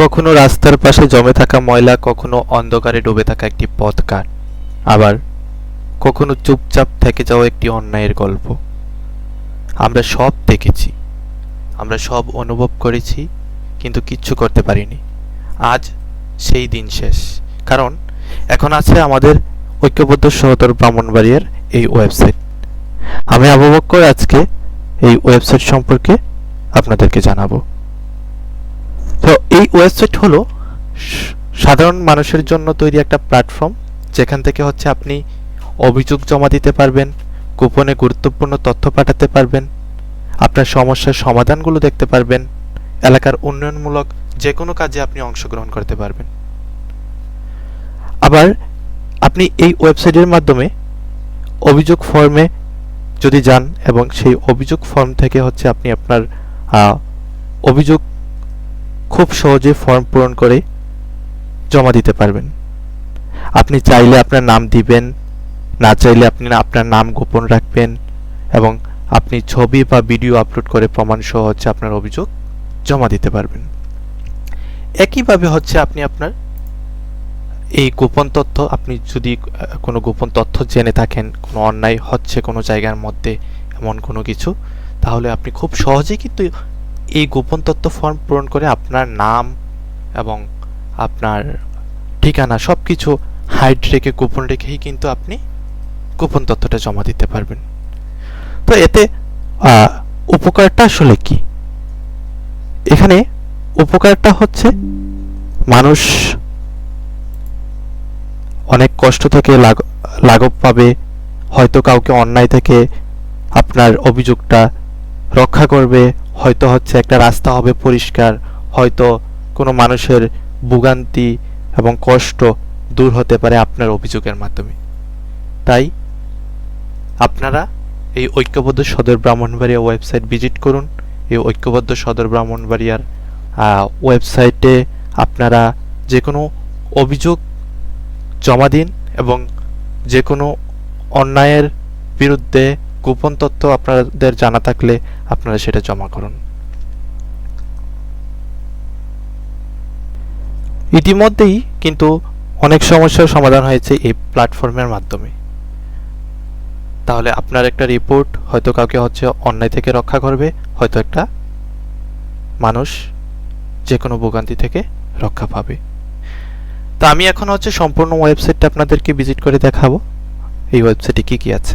কখনো রাস্তার পাশে জমে থাকা ময়লা, কখনো অন্ধকারে ডুবে থাকা একটি পথঘাট আবার কখনো চুপচাপ থেকে যাওয়া একটি অন্যায়ের গল্প। আমরা সব দেখেছি, আমরা সব অনুভব করেছি, কিন্তু কিচ্ছু করতে পারিনি। আজ সেই দিন শেষ, কারণ এখন আছে আমাদের ঐক্যবদ্ধ সহতর ব্রাহ্মণবাড়িয়ার এই ওয়েবসাইট। আমি আবু বক্কর আজকে এই ওয়েবসাইট সম্পর্কে আপনাদেরকে জানাব। তো এই ওয়েবসাইট হলো সাধারণ মানুষের জন্য তৈরি একটা প্ল্যাটফর্ম যেখান থেকে হচ্ছে আপনি অভিযোগ জমা দিতে পারবেন, গোপনে গুরুত্বপূর্ণ তথ্য পাঠাতে পারবেন, আপনার সমস্যার সমাধানগুলো দেখতে পারবেন, এলাকার উন্নয়নমূলক যে কোনো কাজে আপনি অংশগ্রহণ করতে পারবেন। আবার আপনি এই ওয়েবসাইটের মাধ্যমে অভিযোগ ফর্মে যদি যান এবং সেই অভিযোগ ফর্ম থেকে হচ্ছে আপনি আপনার অভিযোগ খুব সহজে ফর্ম পূরণ করে জমা দিতে পারবেন। আপনি চাইলে আপনার নাম দিবেন, না চাইলে আপনি আপনার নাম গোপন রাখবেন এবং আপনি ছবি বা ভিডিও আপলোড করে প্রমাণ সহ হচ্ছে আপনার অভিযোগ জমা দিতে পারবেন। একইভাবে হচ্ছে আপনি আপনার এই গোপন তথ্য, আপনি যদি কোনো গোপন তথ্য জেনে থাকেন, কোনো অন্যায় হচ্ছে কোনো জায়গার মধ্যে, এমন কোনো কিছু, তাহলে আপনি খুব সহজেই কিন্তু এই গোপন তথ্য ফর্ম পূরণ করে আপনার নাম এবং আপনার ঠিকানা সব কিছু হাইড রেখে, গোপন রেখেই কিন্তু আপনি গোপন তথ্যটা জমা দিতে পারবেন। তো এতে উপকারটা আসলে কি? এখানে উপকারটা হচ্ছে মানুষ অনেক কষ্ট থেকে লাঘব পাবে, হয়তো কাউকে অন্যায় থেকে আপনার অভিযোগটা রক্ষা করবে হয়তো হচ্ছে একটা রাস্তা হবে পরিষ্কার, হয়তো কোনো মানুষের ভোগান্তি এবং কষ্ট দূর হতে পারে আপনার অভিযোগের মাধ্যমে। তাই আপনারা এই ঐক্যবদ্ধ সদর ব্রাহ্মণবাড়িয়া ওয়েবসাইট ভিজিট করুন। এই ঐক্যবদ্ধ সদর ব্রাহ্মণবাড়িয়ার ওয়েবসাইটে আপনারা যে কোনো অভিযোগ জমা দিন এবং যে কোনো অন্যায়ের বিরুদ্ধে গোপন তথ্য আপনাদের জানা থাকলে আপনারা সেটা জমা করুন। ইতিমধ্যেই কিন্তু অনেক সমস্যার সমাধান হয়েছে এই প্ল্যাটফর্মের মাধ্যমে। তাহলে আপনার একটা রিপোর্ট হয়তো কাউকে হচ্ছে অন্যায় থেকে রক্ষা করবে, হয়তো একটা মানুষ যে কোনো ভোগান্তি থেকে রক্ষা পাবে। তো আমি এখন হচ্ছে সম্পূর্ণ ওয়েবসাইটটা আপনাদেরকে ভিজিট করে দেখাবো। এই ওয়েবসাইটে কি কি আছে?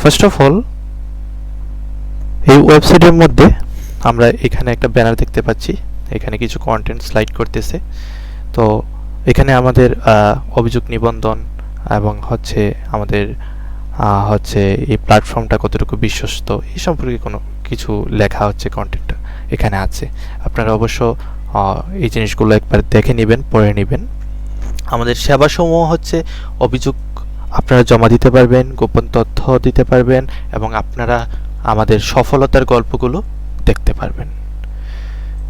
ফার্স্ট অফ অল এই ওয়েবসাইটের মধ্যে আমরা এখানে একটা ব্যানার দেখতে পাচ্ছি। এখানে কিছু কন্টেন্ট স্লাইড করতেছে। তো এখানে আমাদের অভিযোগ নিবন্ধন এবং হচ্ছে আমাদের হচ্ছে এই প্ল্যাটফর্মটা কতটুকু বিশ্বস্ত, এই সম্পর্কে কোনো কিছু লেখা হচ্ছে কন্টেন্টটা এখানে আছে। আপনারা অবশ্য এই জিনিসগুলো একবার দেখে নেবেন, পড়ে নেবেন। আমাদের সেবাসমূহ হচ্ছে অভিযোগ আপনারা জমা দিতে পারবেন, গোপন তথ্য দিতে পারবেন এবং আপনারা আমাদের সফলতার গল্পগুলো দেখতে পারবেন।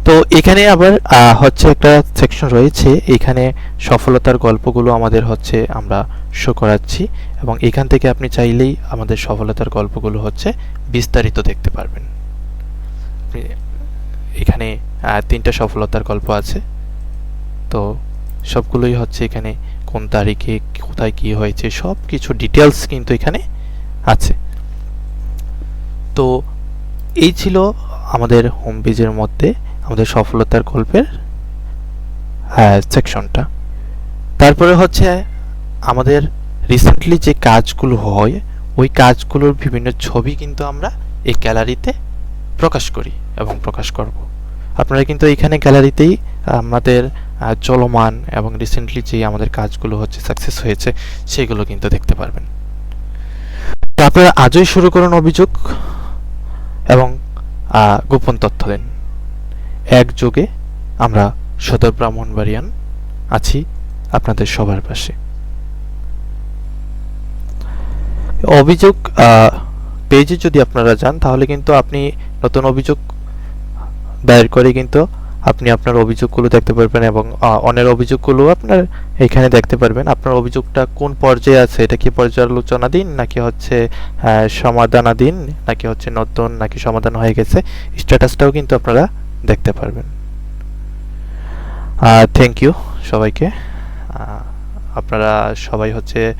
তো এখানে আবার হচ্ছে একটা সেকশন রয়েছে। এখানে সফলতার গল্পগুলো আমাদের হচ্ছে আমরা শো করাচ্ছি এবং এখান থেকে আপনি চাইলেই আমাদের সফলতার গল্পগুলো হচ্ছে বিস্তারিত দেখতে পারবেন। এখানে তিনটা সফলতার গল্প আছে। তো সবগুলোই হচ্ছে এখানে কোন তারিখে কোথায় কি হয়েছে সব কিছু ডিটেলস কিন্তু এখানে আছে। তো এই ছিল আমাদের হোম পেজের মধ্যে আমাদের সফলতার গল্পের সেকশনটা তারপরে হচ্ছে আমাদের রিসেন্টলি যে কাজগুলো হয়, ওই কাজগুলোর বিভিন্ন ছবি কিন্তু আমরা এই গ্যালারিতে প্রকাশ করি এবং প্রকাশ করব। আপনারা কিন্তু এখানে গ্যালারিতেই আমাদের চলমান এবং রিসেন্টলি যে আমাদের কাজগুলো হচ্ছে সাকসেস হয়েছে, সেগুলো কিন্তু দেখতে পারবেন। তো আপনারা আজই শুরু করুন অভিযোগ এবং গোপন তথ্য দেন। একযোগে আমরা সদর ব্রাহ্মণবাড়িয়ান আছি আপনাদের সবার পাশে। অভিযোগ পেজে যদি আপনারা যান, তাহলে কিন্তু আপনি নতুন অভিযোগ দায়ের করে কিন্তু আপনি আপনার অভিযোগগুলো দেখতে পারবেন এবং আহ, অন্যের অভিযোগগুলো আপনার এখানে দেখতে পারবেন। আপনার অভিযোগটা কোন পর্যায়ে আছে? এটা কি পর্যালোচনা দিন নাকি হচ্ছে সমাধানাধীন নাকি হচ্ছে নতুন নাকি সমাধান হয়ে গেছে? স্ট্যাটাসটাও কিন্তু আপনারা দেখতে পারবেন। থ্যাংক ইউ সবাইকে। আপনারা সবাই হচ্ছে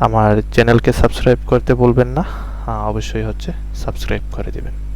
আমার চ্যানেলকে সাবস্ক্রাইব করতে বলবেন না। অবশ্যই হচ্ছে সাবস্ক্রাইব করে দিবেন।